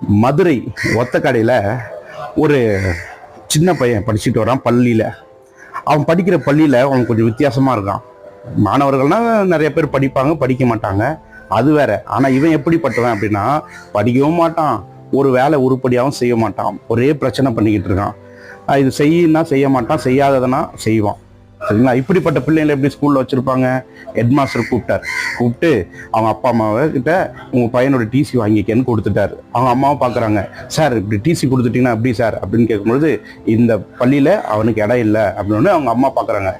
மதுரை ஒத்த கடையில் ஒரு சின்ன பையன் படிச்சுட்டு வரான் பள்ளியில். அவன் படிக்கிற பள்ளியில் அவன் கொஞ்சம் வித்தியாசமாக இருக்கான். மாணவர்கள்னால் நிறைய பேர் படிப்பாங்க படிக்க மாட்டாங்க. அது வேற. ஆனால் இவன் எப்படிப்பட்டவன் அப்படின்னா படிக்கவும் மாட்டான் ஒரு வேலை உருப்படியாகவும் செய்ய மாட்டான். ஒரே பிரச்சனை பண்ணிக்கிட்டு இருக்கான். இது செய்யினா செய்ய மாட்டான் செய்யாததுனா செய்வான். சரிங்களா? இப்படிப்பட்ட பிள்ளைங்களை எப்படி ஸ்கூலில் வச்சுருப்பாங்க? ஹெட் மாஸ்டர் கூப்பிட்டார். கூப்பிட்டு அவங்க அப்பா அம்மாவை கிட்ட உங்கள் பையனோட டிசி வாங்கிக்கன்னு கொடுத்துட்டாரு. அவங்க அம்மாவும் பார்க்குறாங்க சார் இப்படி டிசி கொடுத்துட்டீங்கன்னா எப்படி சார்? அப்படின்னு கேட்கும்பொழுது இந்த பள்ளியில் அவனுக்கு இடம் இல்லை. அப்படின்னு அவங்க அம்மா பார்க்குறாங்க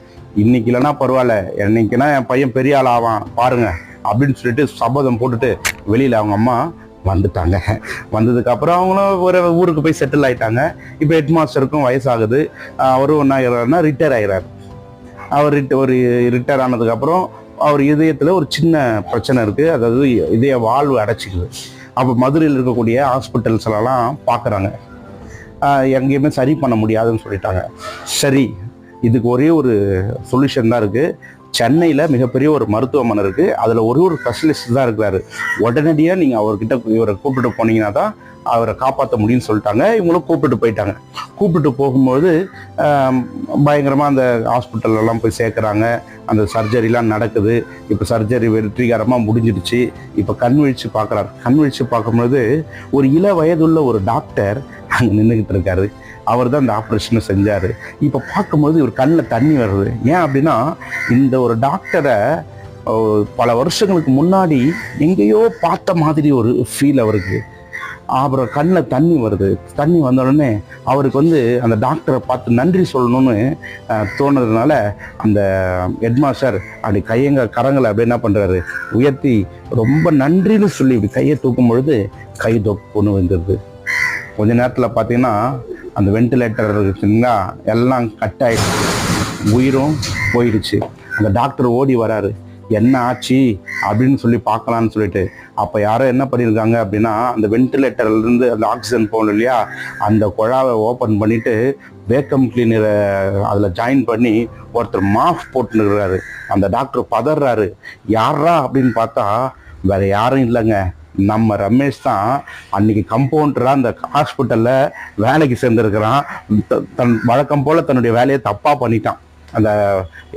இன்னைக்கு இல்லைன்னா பரவாயில்ல. என்னைக்குன்னா என் பையன் பெரிய ஆள் ஆவான். பாருங்க. அப்படின்னு சொல்லிட்டு சபதம் போட்டுட்டு வெளியில் அவங்க அம்மா வந்துட்டாங்க. வந்ததுக்கு அப்புறம் அவங்களும் ஒரு ஊருக்கு போய் செட்டில் ஆயிட்டாங்க. இப்போ ஹெட் மாஸ்டருக்கும் வயசாகுது. அவரும் என்ன ஆகிறாருன்னா ரிட்டையர் ஆகிறார் அவர் ஒரு ரிட்டையர் ஆனதுக்கப்புறம் அவர் இதயத்தில் ஒரு சின்ன பிரச்சனை இருக்குது அதாவது இதய வாழ்வு அடைச்சிக்குது. அப்போ மதுரையில் இருக்கக்கூடிய ஹாஸ்பிட்டல்ஸ்லாம் பார்க்குறாங்க எங்கேயுமே சரி பண்ண முடியாதுன்னு சொல்லிட்டாங்க. சரி இதுக்கு ஒரே ஒரு சொல்யூஷன் தான் இருக்குது சென்னையில் மிகப்பெரிய ஒரு மருத்துவமனை இருக்குது அதில் ஒரே ஒரு ஸ்பெஷலிஸ்ட் தான் இருக்கிறாரு. உடனடியாக நீங்கள் அவர்கிட்ட இவரை கூப்பிட்டு போனீங்கன்னா தான் அவரை காப்பாற்ற முடியும்னு சொல்லிட்டாங்க. இவங்களும் கூப்பிட்டு போயிட்டாங்க. கூப்பிட்டு போகும்போது பயங்கரமாக அந்த ஹாஸ்பிட்டல்லாம் போய் சேர்க்குறாங்க. அந்த சர்ஜரிலாம் நடக்குது. இப்போ சர்ஜரி வெற்றிகரமாக முடிஞ்சிடுச்சு. இப்போ கண் விழிச்சு பார்க்குறாரு. கண் விழிச்சு பார்க்கும்போது ஒரு இள வயதுள்ள ஒரு டாக்டர் அங்கே நின்றுக்கிட்டு இருக்காரு. அவர் தான் இந்த ஆப்ரேஷனை செஞ்சார். இப்போ பார்க்கும்போது இவர் கண்ணில் தண்ணி வருது. ஏன் அப்படின்னா இந்த ஒரு டாக்டரை பல வருஷங்களுக்கு முன்னாடி எங்கேயோ பார்த்த மாதிரி ஒரு ஃபீல் அவருக்கு. அப்புறம் கண்ணில் தண்ணி வருது. தண்ணி வந்த உடனே அவருக்கு வந்து அந்த டாக்டரை பார்த்து நன்றி சொல்லணும்னு தோணுறதுனால அந்த ஹெட்மாஸ்டர் அப்படி கையங்க கரங்களை அப்படி என்ன பண்ணுறாரு உயர்த்தி ரொம்ப நன்றின்னு சொல்லி இப்படி கையை தூக்கும் பொழுது கை தொப்புன்னு வந்துடுது கொஞ்ச நேரத்தில் பார்த்தீங்கன்னா அந்த வென்டிலேட்டர் இருக்குங்களா எல்லாம் கட் ஆகிடுச்சு உயிரும் போயிடுச்சு. அந்த டாக்டர் ஓடி வராரு. என்ன ஆச்சு அப்படின்னு சொல்லி பார்க்கலான்னு சொல்லிட்டு. அப்போ யாரோ என்ன பண்ணியிருக்காங்க அப்படின்னா அந்த வென்டிலேட்டர்லேருந்து அந்த ஆக்சிஜன் போகணும் இல்லையா அந்த குழாவை ஓப்பன் பண்ணிவிட்டு வேக்கம் கிளீனரை அதில் ஜாயின் பண்ணி ஒருத்தர் மாஃப் போட்டுருக்கிறாரு அந்த டாக்டர் பதறாரு. யாரா அப்படின்னு பார்த்தா வேற யாரும் இல்லைங்க. நம்ம ரமேஷ் தான் அன்னைக்கு கம்பவுண்டராக அந்த ஹாஸ்பிட்டலில் வேலைக்கு சேர்ந்துருக்கிறான். த- தன் வழக்கம் போல் தன்னுடைய வேலையை தப்பாக பண்ணிட்டான். அந்த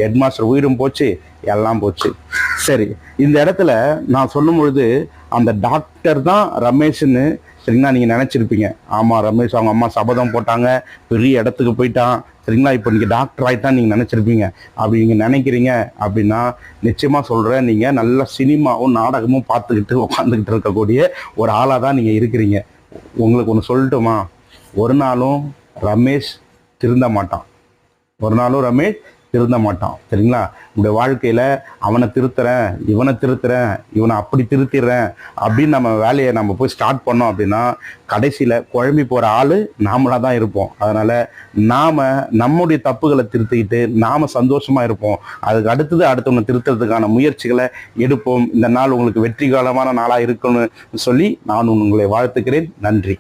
ஹெட்மாஸ்டர் உயிரும் போச்சு எல்லாம் போச்சு. சரி இந்த இடத்துல நான் சொல்லும் பொழுது அந்த டாக்டர் தான் ரமேஷ்னு சரிங்களா நீங்கள் நினச்சிருப்பீங்க. ஆமாம் ரமேஷ் அவங்க அம்மா சபதம் போட்டாங்க பெரிய இடத்துக்கு போயிட்டான். சரிங்களா இப்போ நீங்கள் டாக்டர் ஆகிட்டான் நீங்கள் நினச்சிருப்பீங்க. அப்படி நீங்கள் நினைக்கிறீங்க அப்படின்னா நிச்சயமாக சொல்கிறேன் நீங்கள் நல்ல சினிமாவும் நாடகமும் பார்த்துக்கிட்டு உட்காந்துக்கிட்டு இருக்கக்கூடிய ஒரு ஆளாக தான் நீங்கள் இருக்கிறீங்க. உங்களுக்கு ஒன்று சொல்லட்டுமா? ஒரு நாளும் ரமேஷ் திருந்த மாட்டான். ஒரு நாளும் ரமேஷ் திருந்த மாட்டான் சரிங்களா? நம்முடைய வாழ்க்கையில் அவனை திருத்துறேன் இவனை திருத்துறேன் இவனை அப்படி திருத்திடுறேன் அப்படின்னு நம்ம வேலையை நம்ம போய் ஸ்டார்ட் பண்ணோம் அப்படின்னா கடைசியில் குழம்பி போகிற ஆள் நாமளாக தான் இருப்போம். அதனால் நாம் நம்முடைய தப்புகளை திருத்திக்கிட்டு நாம் சந்தோஷமாக இருப்போம். அதுக்கு அடுத்தது அடுத்தவங்க திருத்துறதுக்கான முயற்சிகளை எடுப்போம். இந்த நாள் உங்களுக்கு வெற்றிகரமான நாளாக இருக்கணும்னு சொல்லி நான் உங்களை வாழ்த்துக்கிறேன். நன்றி.